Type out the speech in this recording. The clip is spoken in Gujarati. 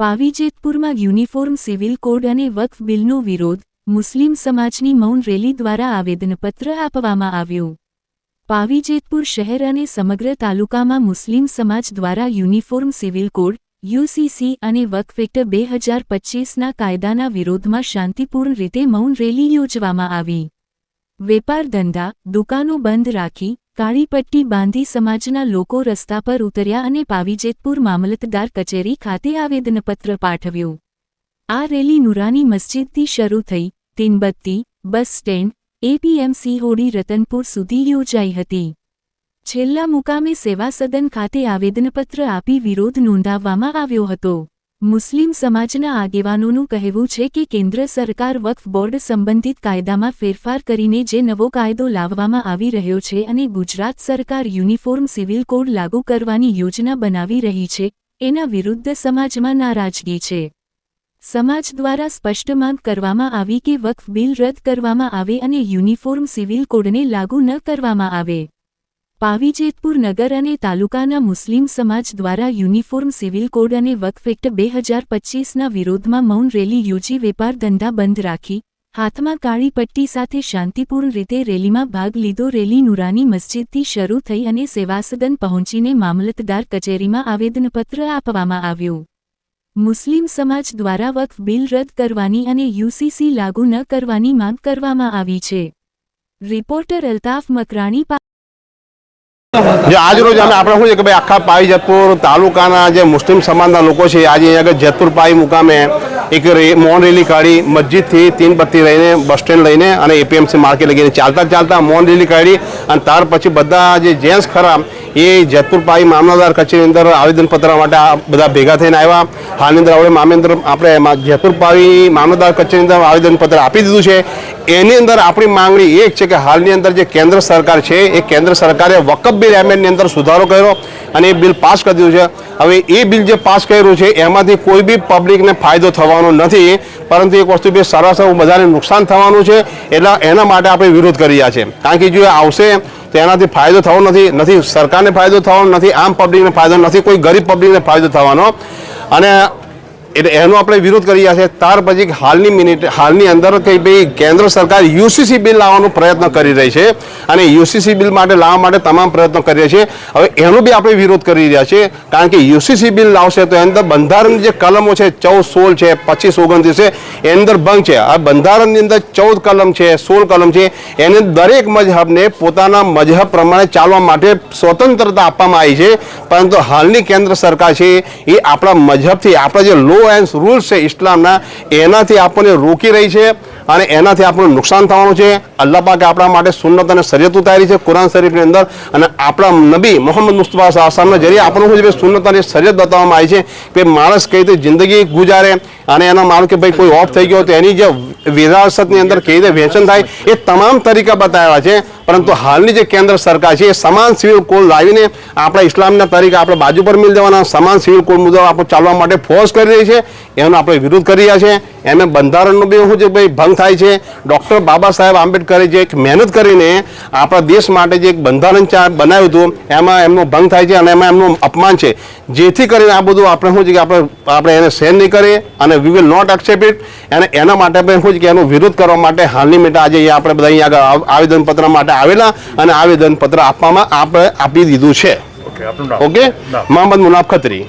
પાવી જેતપુરમાં યુનિફોર્મ સિવિલ કોડ અને વક્ફ બિલનો વિરોધ મુસ્લિમ સમાજની મૌન રેલી દ્વારા આવેદનપત્ર આપવામાં આવ્યું. પાવીજેતપુર શહેર અને સમગ્ર તાલુકામાં મુસ્લિમ સમાજ દ્વારા યુનિફોર્મ સિવિલ કોડ, યુસીસી અને વક્ફ એક્ટ બે હજાર પચ્ચીસના કાયદાના વિરોધમાં શાંતિપૂર્ણ રીતે મૌન રેલી યોજવામાં આવી. વેપાર ધંધા, દુકાનો બંધ રાખી કાળી પટ્ટી બાંધી સમાજના લોકો રસ્તા પર ઉતર્યા અને પાવીજેતપુર મામલતદાર કચેરી ખાતે આવેદનપત્ર પાઠવ્યું. આ રેલી નુરાની મસ્જિદથી શરૂ થઈ, તીનબત્તી, બસ સ્ટેન્ડ, એપીએમસી હોડી રતનપુર સુધી યોજાઈ હતી. છેલ્લા મુકામે સેવા સદન ખાતે આવેદનપત્ર આપી વિરોધ નોંધાવવામાં આવ્યો હતો. મુસ્લિમ સમાજના આગેવાનોનું કહેવું છે કે કેન્દ્ર સરકાર વક્ફ બોર્ડ સંબંધિત કાયદામાં ફેરફાર કરીને જે નવો કાયદો લાવવામાં આવી રહ્યો છે અને ગુજરાત સરકાર યુનિફોર્મ સિવિલ કોડ લાગુ કરવાની યોજના બનાવી રહી છે, એના વિરુદ્ધ સમાજમાં નારાજગી છે. સમાજ દ્વારા સ્પષ્ટ માંગ કરવામાં આવી કે વક્ફ બિલ રદ કરવામાં આવે અને યુનિફોર્મ સિવિલ કોડને લાગુ ન કરવામાં આવે. પાવીજેતપુર નગર અને તાલુકાના મુસ્લિમ સમાજ દ્વારા યુનિફોર્મ સિવિલ કોડ અને વક્ફ એક્ટ બે હજાર પચ્ચીસના વિરોધમાં મૌન રેલી યોજી વેપાર ધંધા બંધ રાખી, હાથમાં કાળી પટ્ટી સાથે શાંતિપૂર્ણ રીતે રેલીમાં ભાગ લીધો. રેલી નુરાની મસ્જિદથી શરૂ થઈ અને સેવાસદન પહોંચીને મામલતદાર કચેરીમાં આવેદનપત્ર આપવામાં આવ્યું. મુસ્લિમ સમાજ દ્વારા વક્ફ બિલ રદ કરવાની અને યુસીસી લાગુ ન કરવાની માંગ કરવામાં આવી છે. રિપોર્ટર અલ્તાફ મકરાણી જે આજરોજ અમે આપણે શું છે કે ભાઈ આખા પાવી જેતપુર તાલુકાના જે મુસ્લિમ સમાજના લોકો છે, આજે અહીંયા આગળ જેતપુર પાવી મુકામે એક મૌન રેલી કાઢી, મસ્જિદથી તીન બત્તી લઈને, બસ સ્ટેન્ડ લઈને અને એપીએમસી માર્કેટ લગીને ચાલતા ચાલતા મૌન રેલી કાઢી અને ત્યાર પછી બધા જે જેન્ટ્સ ખરા એ જેતપુર પાવી મામલતદાર કચેરી અંદર આવેદનપત્ર માટે બધા ભેગા થઈને આવ્યા. હાલની અંદર આપણે મામેન્દ્ર આપણે જેતપુર પાવી મામલતદાર કચેરી અંદર આવેદનપત્ર આપી દીધું છે. એની અંદર આપણી માંગણી એક છે કે હાલની અંદર જે કેન્દ્ર સરકાર છે, એ કેન્દ્ર સરકારે વકફ બિલ એમેન્ડની અંદર સુધારો કર્યો અને એ બિલ પાસ કરી દીધું છે. હવે એ બિલ જે પાસ કર્યું છે, એમાંથી કોઈ બી પબ્લિકને ફાયદો થવાનો નથી, પરંતુ એક વસ્તુ બે સરાસર બધાને નુકસાન થવાનું છે, એટલે એના માટે આપણે વિરોધ કરી રહ્યા છે કારણ કે જો આવશે, તો એનાથી ફાયદો થવો નથી નથી સરકારને ફાયદો થવાનો, નથી આમ પબ્લિકને ફાયદો નથી, કોઈ ગરીબ પબ્લિકને ફાયદો થવાનો. અને એટલે એનો આપણે વિરોધ કરી રહ્યા છે ત્યાર પછી હાલની મિનિટ હાલની અંદર કે ભાઈ કેન્દ્ર સરકાર યુસીસી બિલ લાવવાનો પ્રયત્ન કરી રહી છે અને યુસીસી બિલ માટે લાવવા માટે તમામ પ્રયત્નો કરી રહ્યા છે. હવે એનો બી આપણે વિરોધ કરી રહ્યા છે કારણ કે યુસીસી બિલ લાવશે તો એની અંદર બંધારણની જે કલમો છે, ચૌદ, સોળ છે, પચીસ, ઓગણત્રીસ છે, એની અંદર ભંગ છે. આ બંધારણની અંદર ચૌદ કલમ છે, સોળ કલમ છે, એને દરેક મજહબને પોતાના મજહબ પ્રમાણે ચાલવા માટે સ્વતંત્રતા આપવામાં આવી છે. પરંતુ હાલની કેન્દ્ર સરકાર છે, એ આપણા મજહબથી આપણા જે લો એન્ડ રૂલ્સ છે ઇસ્લામના, એનાથી આપણને રોકી રહી છે અને એનાથી આપણને નુકસાન થવાનું છે. અલ્લાહ પાકે આપણા માટે સુન્નત અને શરીયત ઉતારી છે કુરાન શરીફની અંદર અને આપણા નબી મોહમ્મદ મુસ્તફા સાહસામના જરીએ આપણને કે સુન્નત અને શરીયત બતાવવામાં આવી છે કે માણસ કઈ રીતે જિંદગી ગુજારે અને એના માનો કે ભાઈ કોઈ ઓફ થઈ ગયો તો એની જે વિરાસતની અંદર કેવી રીતે વેચન થાય એ તમામ તરીકા બતાવ્યા છે. પરંતુ હાલની જે કેન્દ્ર સરકાર છે એ સમાન સિવિલ કોડ લાવીને આપણા ઇસ્લામના તરીકા આપણે બાજુ પર મિલ દેવાના સમાન સિવિલ કોડ મુજબ આપણે ચાલવા માટે ફોર્સ કરી રહી છે. એનો આપણે વિરોધ કરી રહ્યા છે. એમે બંધારણનો બી શું છે ભાઈ ભંગ થાય છે. ડૉક્ટર બાબા સાહેબ આંબેડકરે જે એક મહેનત કરીને આપણા દેશ માટે જે એક બંધારણ બનાવ્યું હતું એમાં એમનો ભંગ થાય છે અને એમાં એમનું અપમાન છે. જેથી કરીને આ બધું આપણે શું છે કે આપણે આપણે એને સહેન નહીં કરીએ અને we will not accept it અને એના માટે આપણે શું છે કે એનો વિરોધ કરવા માટે હાલની મિનિટે આજે આપણે બધા અહીંયા આગળ આવેદનપત્ર માટે આવેલા અને આવેદનપત્ર આપવામાં આપણે આપી દીધું છે. ઓકે મોહમ્મદ મુનાફ ખત્રી.